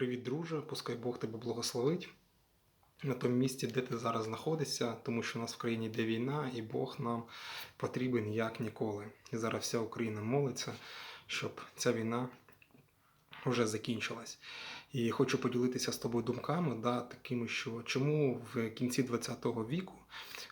Привіт, друже. Пускай Бог тебе благословить на тому місці, де ти зараз знаходишся, тому що у нас в країні йде війна, і Бог нам потрібен як ніколи. І зараз вся Україна молиться, щоб ця війна вже закінчилась. І хочу поділитися з тобою думками, да, такими, що чому в кінці ХХ віку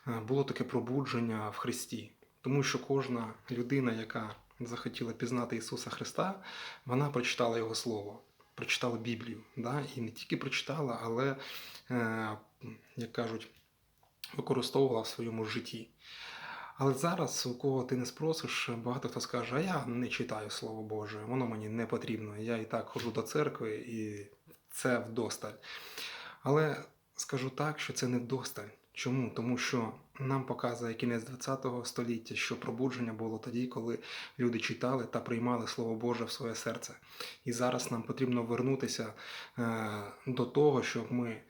е, було таке пробудження в Христі. Тому що кожна людина, яка захотіла пізнати Ісуса Христа, вона прочитала Його Слово, прочитала Біблію. Да? І не тільки прочитала, але, е, як кажуть, використовувала в своєму житті. Але зараз, у кого ти не спросиш, багато хто скаже, а я не читаю Слово Боже, воно мені не потрібно. Я і так ходжу до церкви, і це вдосталь. Але скажу так, що це не вдосталь. Чому? Тому що нам показує кінець ХХ століття, що пробудження було тоді, коли люди читали та приймали Слово Боже в своє серце. І зараз нам потрібно вернутися е, до того, щоб ми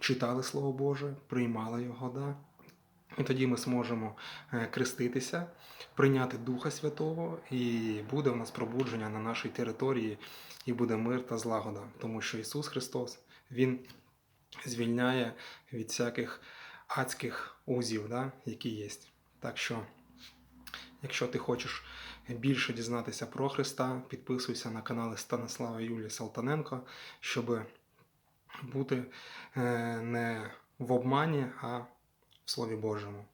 читали Слово Боже, приймали його. Да? І тоді ми зможемо е, креститися, прийняти Духа Святого, і буде у нас пробудження на нашій території, і буде мир та злагода, тому що Ісус Христос Він звільняє від всяких адських узів, да, які є. Так що, якщо ти хочеш більше дізнатися про Христа, підписуйся на канали Станислава Юлії Салтаненко, щоб бути е, не в обмані, а в Слові Божому.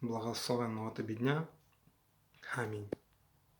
Благословенного тобі дня. Амінь.